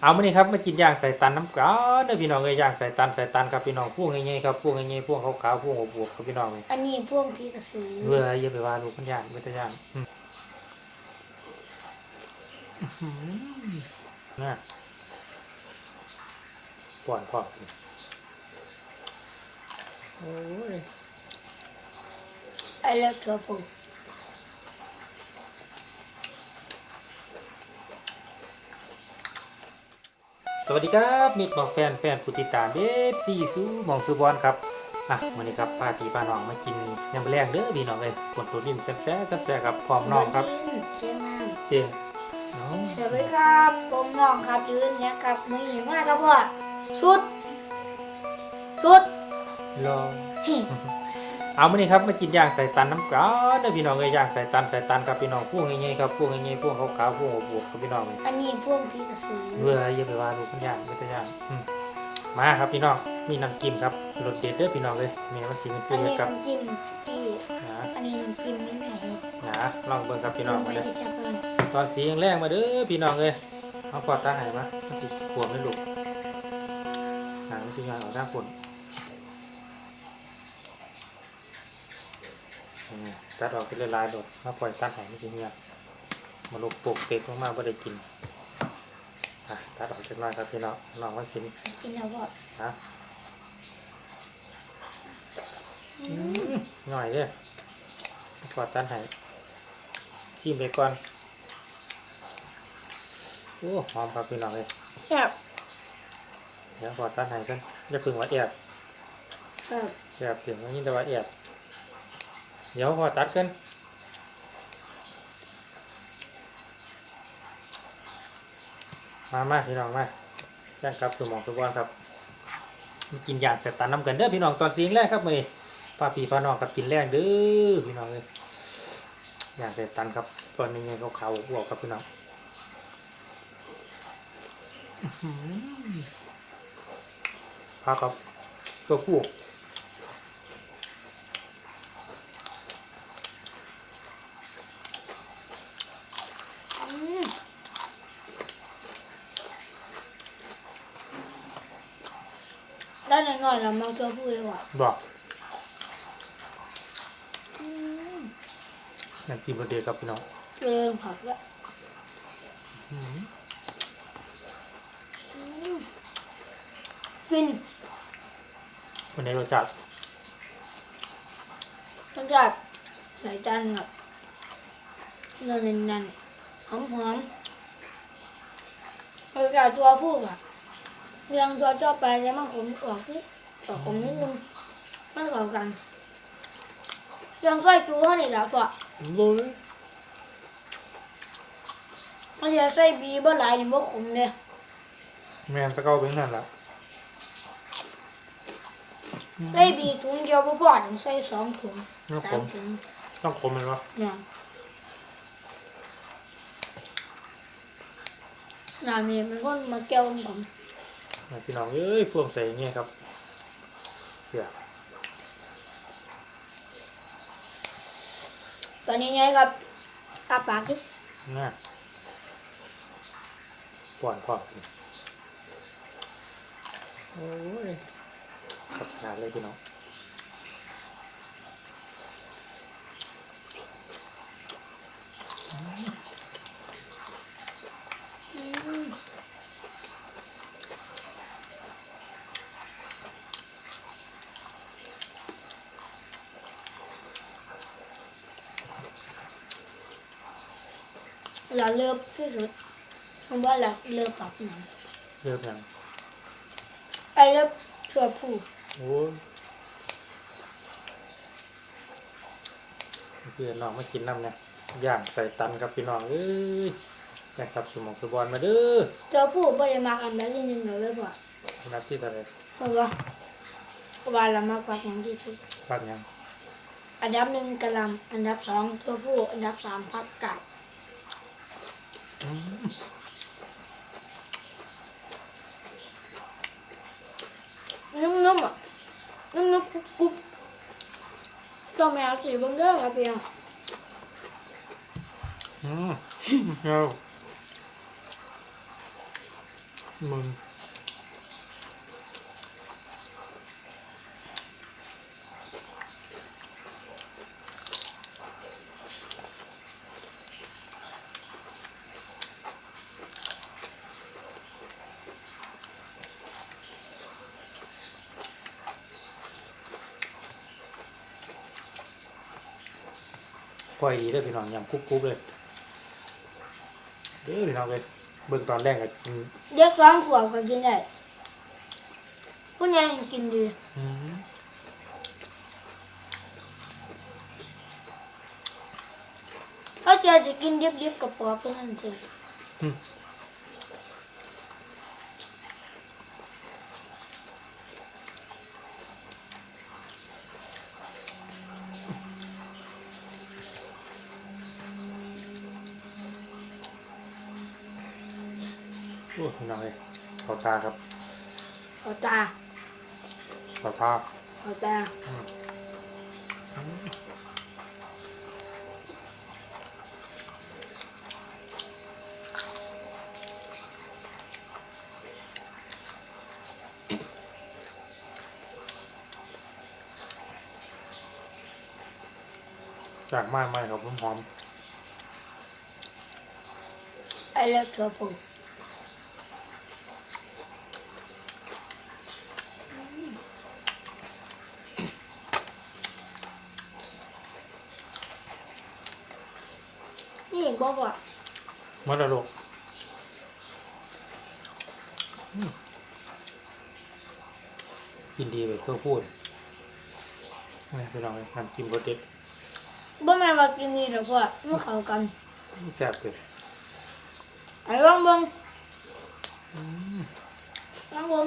เอามานี่ครับมากินย่างใส่ตันน้ำกันเด้อพี่น้องเอ้ยย่างใส่ตันใส่ตันครับพี่น้องพวกง่ายๆครับพวกง่ายๆพวกขาวๆพวกอบวบๆครับพี่น้องเลยอันนี้พวกพี่กระสือเบื่ออย่าไปว่าลูกมันย่างไม่ได้ย่างอืมอื้อหือน่ะปล่อยพ่อโอ้ยไอ้เลือกตัวผู้ สวัสดีครับมิตรบอกแฟนแฟนผู้ติดตามเดฟซีซูมองซูบอลครับอะวันนี้ครับป้าตีป้าน้องมากินยำแรงเด้อพี่น้องเลยกดตัวดินแซ่บแซ่บแซ่บๆครับพร้อมน้องครับเชื่อมากเจ๊น้องสวัสดีครับผมน้องครับยืนเนี่ยครับมือหนีมากครับพ่อสุด สุดรอ เฮ้ยเอามานี่ครับมากินย่างใส่ตันน้ำกันเด้อพี่น้องเลยย่างใส่ตันใส่ตันครับพี่น้องพวกง่ายๆครับพวกง่ายๆพวกขาวๆพวกอบวบๆครับพี่น้องเลยอันนี้พวกพี่กระสือเบื่ออย่าไปว่าลูกมันย่างไม่ได้ย่างอืมมาครับพี่น้องมีน้ำจิ้มครับรสเด็ดเด้อพี่น้องเลยแม่มันสิมันอัเปื้นอนนี้ครับน้ำจิ้มที่นะอันนี้น้ำจิ้มนี่แม่เห็ดนะลองเบิ่งครับพี่น้องมาไม่เลยได้จะเพิ่มตอนสีแรงๆมาเด้อพี่น้องเลยเอาปอดตาหายมามันติดขวบไม่ลูกหางมันจะงานออกหน้าฝนอืม ตัดออกเป็นลายๆโดดมาปล่อยตัดหายไม่จริงเนี่ยมาลูกปลูกเต็กมากๆไม่ได้กินอะตัดออกจากหน้อยครับพี่น้องลองว่ากินกินแล้วพ่อนะอืมหน่อยเด้อปอดตัดหายชิมไปก่อนโอ้หอมครับพี่น้องเลยแซ่บเดี๋ยวขอตัดให้กันอย่าพึ่งว่าแอบครับแอบเสียงว่ายินแต่ว่าแอบ เดี๋ยวขอตัดกันมามาพี่น้องมาแจ้งครับสมองสมบัติครับกินยาเสร็จตันน้ำกันเด้อพี่น้องตอนซีนแรกครับมื้อป้าพี่ป้าน้องกับกินแรงเด้อพี่น้องเลยยาเสร็จตันครับตอนนี้ไงเขาขาวบวกครับพี่น้องอื้อหือพาครับตัวผู้ อืมได้หน่อยๆ เรามาตัวผู้เลยว่ะบอกอืมน้ำจิ้มรสเดียวครับพี่น้องเจอผักล้วอื้อหืออืมฟินวันนี้รสจัดรสชาติใส่จานแบบเนื้อแน่นๆหอมๆรสชาติตัวผู้แบบเรียงตัวชอบไปแล้วมันขมออกที่ ออกขมนิดนึงมันเข้ากันเรียงไส้จูเท่านี้แหล้วก็เลยมันจะใส่บีบ่หลายนี่บ่ขมเลยแมนตะเกาเป็นนั่นแหละใส่บีถุงเดียวบ่พอต้องใส่สองถุงต้องขสามมถุงต้องขมเลยวะเนี่ยหนามีมันก็มาแก้วผมมาพี่น้องเอ้ยพวงใส่อย่างเงี้ยครับ เดี๋ยวตอนนี้ไงครับตาปากที่น่ะป่อนพอโอ้ยขับขาดเลยพี่น้อง เราเลิฟที่สุดผมว่าเราเลิฟปากหนังเริ่มยังไอเลิฟชัวผู้โอ้ยเพื่อนน้องมากินน้ำเนี่ยย่างใส่ตันครับพี่น้องเอ้ยแม่ครับสมองสบอนมาเด้อตัวผู้บ่ได้มาอันดับที่หนึ่งเลยบ่นับที่อะไรเพราะว่าเพราะว่าเรามากกว่าอย่างที่สุดปักยังอันดับหนึ่งกะหลำอันดับสองตัวผู้อันดับสามผักกาดอืม นุ่มๆอะ นุ่มๆกรุบๆตัวแมวสีเบิ่งเด้อครับพี่น้องอืมเอามึง ปล่อยดีเด้อพี่น้องยำคุกๆเลยเด้อพี่น้องเลยเบิ่งตอนแรกก็กินเด็กสองขวบก็กินได้ผู้ใหญ่กินดีอืมถ้าเจอจะกินดิบๆกับปอบเป็นนั่นสิ โอ้ยพี่น้องเลยขอตาครับเอาตาขอตาเอาตาจากมากมากครับหอมไอ้เล็กเธอผมนี่เห็ นบอกว่าๆมันระดกอืมกินดีแบบเพื่อพูดนี่พี่น้องเลยน้ำจิ้มรสเด็ดบ่แม่นว่ากินนี่หรอกพ่อมันเข้ากันแซ่บเลยไอ้ลองเบิ่งอืมลองเบิ่ง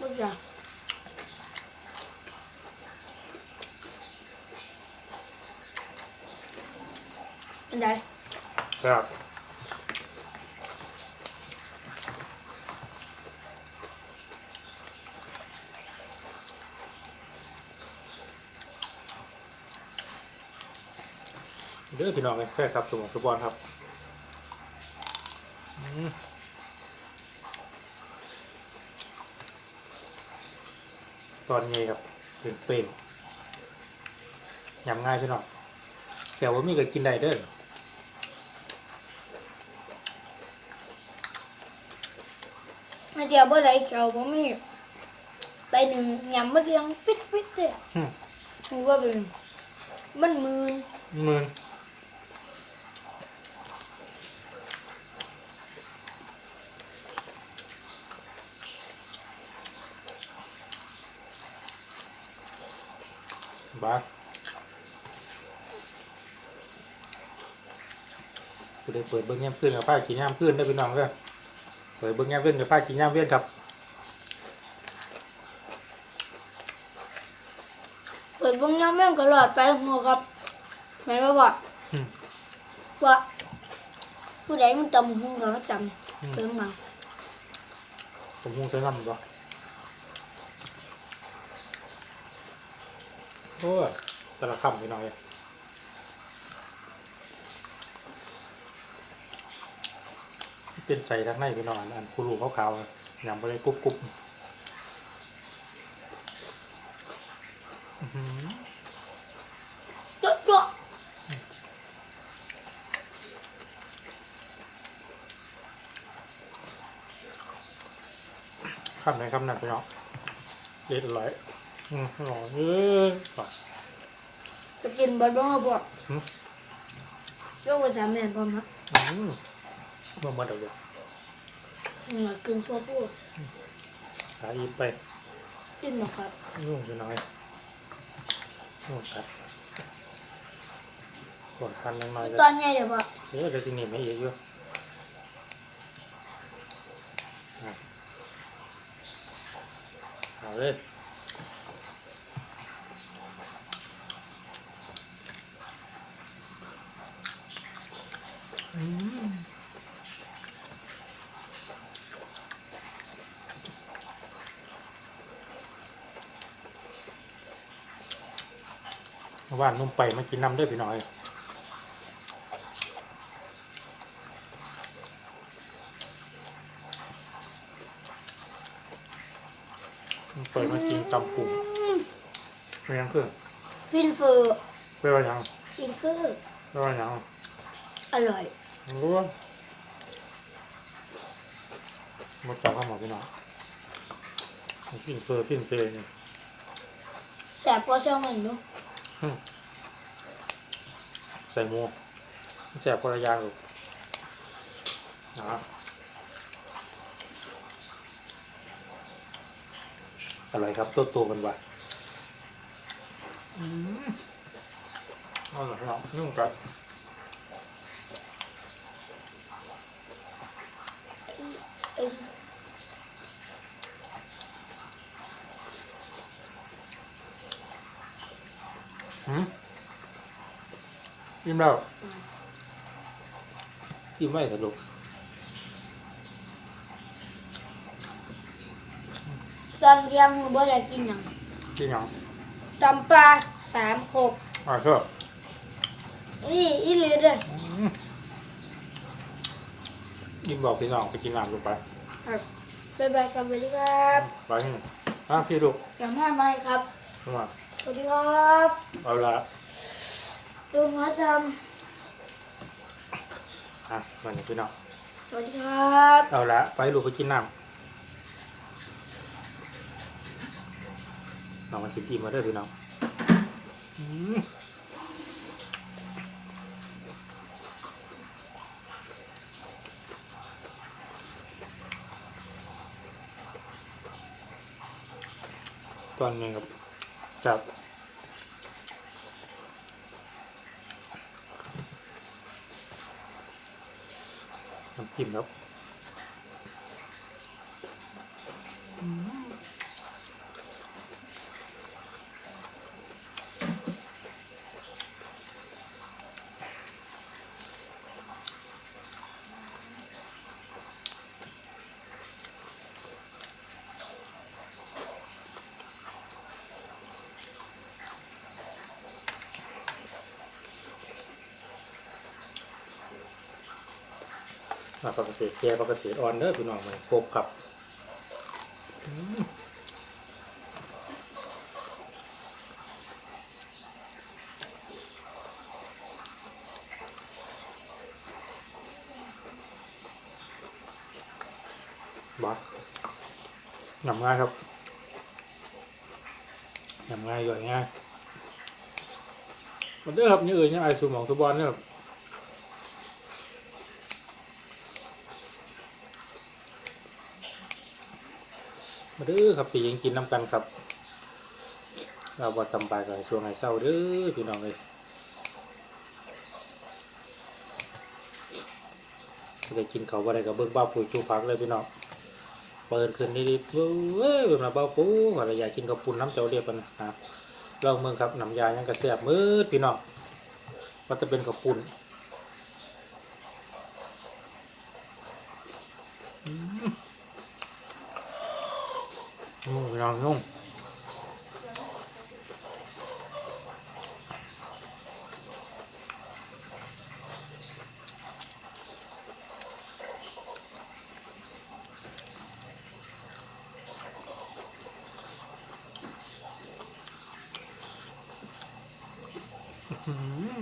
บ่จ้ะเป็นได แซ่บเด้อพี่น้องเลยแค่ครับสมองสุบอลครับอตอนนี้ครับเป็นเป็นยำง่ายพี่น้องแต่ว่ามีก็กินได้เด้อ มาเดียวบ่ได้เจ้าบ่มีไปหนึ่งยำมาเดียวฟิตฟิตเลยอืม หนูว่าเป็นมันมืนมือบ้าจะได้เปิดเบิ้งแง้มขึ้นกับผ้ากินย่ามขึ้นได้อพี่น้องเด้อ เปิดเบิ้งแง้มเว้นกับผ้ากินย่ามเว้นครับเปิดวงยำแม่งก็หลอดไปหัวกับแม่นบ่บอกอืม ว่าผู้ใดมันจำหุงก็มาจอืมำเติมมาผมคงใช้น้ำบ่โอ้ยแต่ละคำพี่น้องเลย เป็นใส่ทั้งในพี่น้องอันอันคูรูขาวๆยำไปเลยกรุบกรุบอื้อหือเจ๊ะเจ๊ะคำไหนคำนั้นพี่น้องเด็ดอร่อยอืมอร่อยเออจะกินเบิดบ่มาบอกหืมยกไปถามแม่พร้อมครับ อืมบ่หมาเดี๋ยวอืมกินทั่วพูดหาอีกไปกินบ่ครับยุ่งไปหน่อยยุ่งตัดกดทันน้อยๆเลยตอนใหญ่เดี๋ยวบอกเดี๋ยวจะกินนี่ไม่เยอะอยู่อะเอาเลยอืม ว่านนุ่มไปมากินน้ำเด้วยพี่น้อยเปิดมากินตำปูเป็นยังคือฟินเฟอร์เป็นว่าหยังฟินคือเป็นว่าหยังอร่อยรู้ว่ามาจับข้าวหมอพี่น้องฟินเฟอร์ฟินเฟอร์นี่แสบพอเชียวเงินดู ใส่หมูแสบคนละอยางลูกนะอะไรครับตัวตัวมันวะอืมอร่อยครับนุ่มกัด เอ้ย หืมอิ่มแล้วอิ่มไม่สรุปตอนเที่ยงหนูบ่ได้กินหยังกินหยังตำปลาสามขบอ่าเชื่อนี่อีหลีเด้ออืมอิ่มบอกพี่น้องไปกินน้ำลงไปครับบ๊ายบายครับสวัสดีครับไปนี่อะพี่ลูกกลับมาใหม่ครับเข้ามาส วัสดีครับเอาละดูหัวจอะมานี่พี่น้องำสวัสดีครับเอาละไปลูกไปกินน้ำน้องมันกินอิ่มมาเด้อพี่น้องอืมตอนนี้ครับ จับน้ำจิ้มครับ มาปกติแก่ปกติอ่อนเด้อพี่น้องมันครบครับบักยำง่ายครับยำง่ายย่อยง่ายมันเด้อครับนี่เอ่ยยังไอสูหมองทุบอลเด้อครับ มาเด้อครับปียังกินน้ำกันครับ เราบอจำปากันช่วงไหนเศร้าเด้อพี่น้องเลยได้กินเขาวบ่ได้กับเบิ้งบ้าปุ๋ยจูพักเลยพี่น้องเปิดขึ้นนี่ดิเว้ยเป็นมาบ้าปูอะไรอยากกินกับปุ่นน้ำเจ้าเรียบกันนะลองเมืองครับน้ำยายังกระเสียบมืดพี่น้องว่าจะเป็นกับปุ่น นุ่มพี่น้องนุ่มอื้อหือ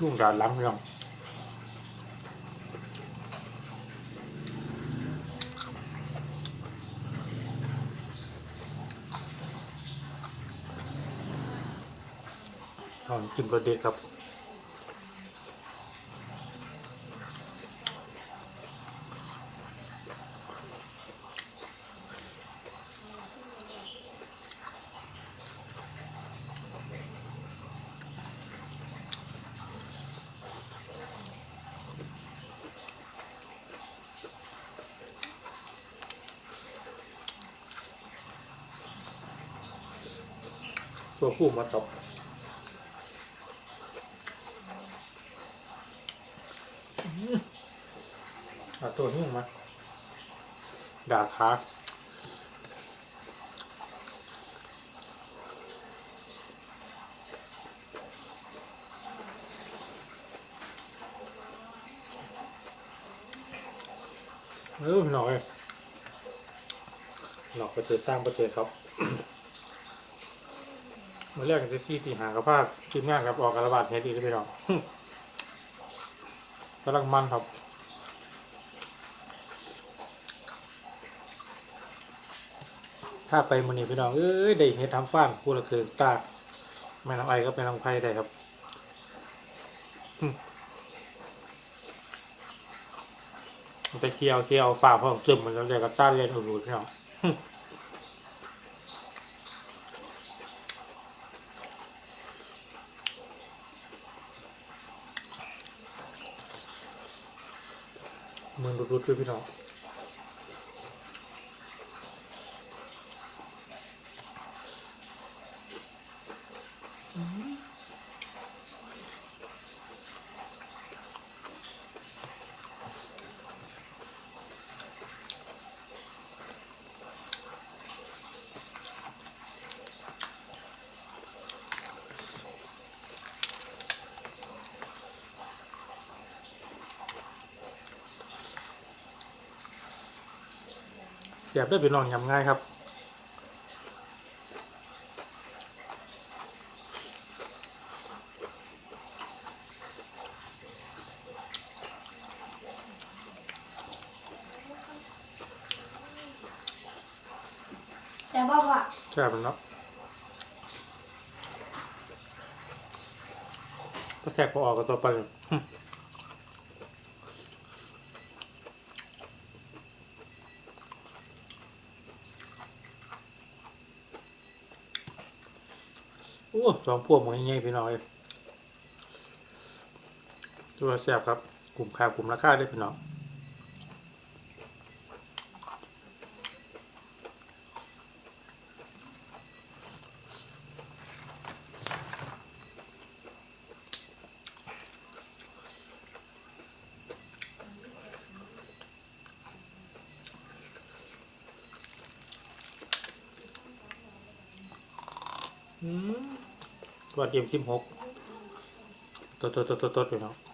นุ่มดานล้ำพี่น้อง ลอง กินประเด็ดครับตัวผู้มาตบ เอาตัวนี้ มาดาบขาเออหน่อยหนอกประเทศต่างประเทศครับมาแรกกันซี่ตีหากระพาทีมงานครับออกกระบาดเฮ็ดอีกแล้วพี่น้องกำลังมันครับ ถ้าไปมันนี่พี่น้องเอ้ยได้เฮ็ดทำฟ้านกูละคือตากแม่น้องไอก็แม่น้องไผ่ได้ครับมันไปเคี่ยวเคี่ยวฝ่าพร้อมตึมมันแล้วเดี๋ยวก็ต้านเล่นอุดพี่น้องมือรุดๆด้วยพี่น้อง อยากได้พี่น้องยำง่ายครับแต่บอกว่าใช่เป็นเนาะก็แทรกพอออกกับตัวไปเลย โอ้สองพวกมันง่ายๆพี่น้องเอ้ยตัวแซ่บครับกลุ่มค่ากลุ่มราคาได้พี่น้อง วัดเดียมสิบหกตัวตัวตัวตัวตัวพี่น้อง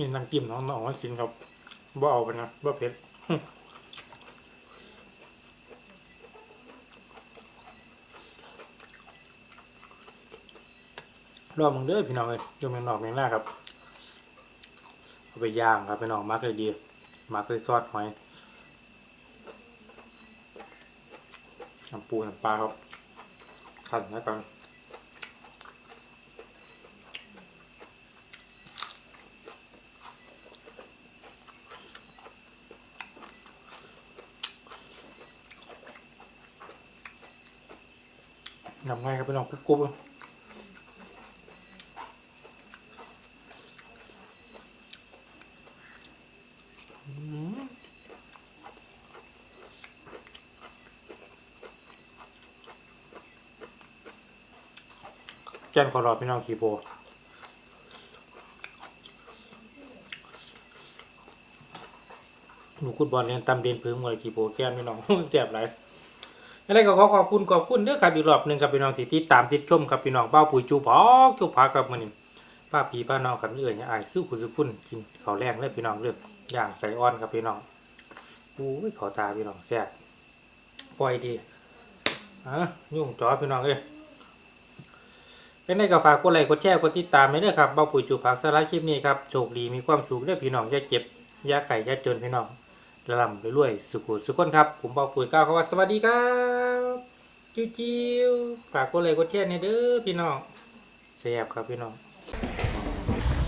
นี่น้ำจิ้มน้องน้องว่าสินครับบ่เอาไปนะบ่เผ็ดรอบมึงเด้อพี่น้องเอ้ยยมแมงนอกแมงล่าครับเอาไปย่างครับพี่น้องมักเลยดีมักเลยซอสหอยน้ำปูน้ำปลาครับขันแล้วกัน นำง่ายครับพี่น้องกรุบกรุบแจ้นขอรอพี่น้องคีโบหนูคุดบอลเรียนตำเรียนพื้นมวยคีโบแก้มพี่น้องเจ็บไร อะไรก็ขอขอบคุณขอบคุณเด้อครับอีกรอบหนึ่งครับพี่น้องที่ติดตามติดชมครับพี่น้องเป้าปุ๋ยจูพอกจูพาครับมันนี่ป้าปีป้าน้องครับเอื่อยอายสู้คุณสู้คุณกินข้าวแรงเลยพี่น้องเรื่องอย่างใส่อ้อนครับพี่น้องอู้ยขอตาพี่น้องแซ่บปล่อยดีอะยุ่งจอพี่น้องเอ้ยเป็นได้ก็ฝากกดไลค์กดแชร์กดติดตามให้ด้วยครับเป้าปุ๋ยจูผักสาระคลิปนี้ครับโชคดีมีความสุขเด้อพี่น้องอย่าเจ็บอย่าไข่อย่าจนพี่น้อง ลำรวยๆสุขุสุขคนครับ ผมบอกปุ๋ยก้าวเขาว่าสวัสดีครับจิ้วจิ้วฝากกดไลค์กดแชร์ในเด้อพี่น้องแซ่บครับพี่น้อง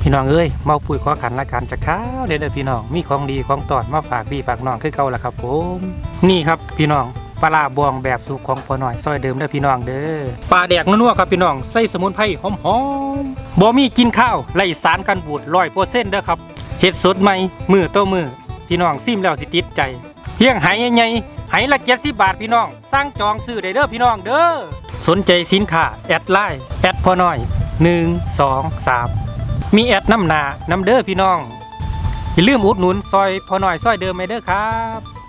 พี่น้องเอ้ยเมาปุ๋ยขอขันละกันจากข้าวเด้อเด้อพี่น้องมีของดีของตอดมาฝากพี่ฝากน้องคือเก่าละครับ ผม นี่ครับพี่น้องปลาบองแบบสุกของพอหน่อยซอยเดิมเด้อพี่น้องเด้อปลาแดกนัวๆครับพี่น้องใส่สมุนไพรหอมๆบ่มีกินข้าวไร้สารกันบูดร้อยเปอร์เซ็นต์เด้อครับเห็ดสดใหม่มือต่อมือ พี่น้องซิมแล้วสิติดใจเพียงไหใหญ่ๆไหละเจ็ดสิบาทพี่น้อง สร้างจองซื้อได้เด้อพี่น้องเด้อสนใจสินค้าแอดไลน์แอดพอน้อยหนึ่งสองสามมีแอดน้ำหนานำเด้อพี่น้องอย่าลืมอุดหนุนซอยพอน้อยซอยเดิมไปเด้อครับ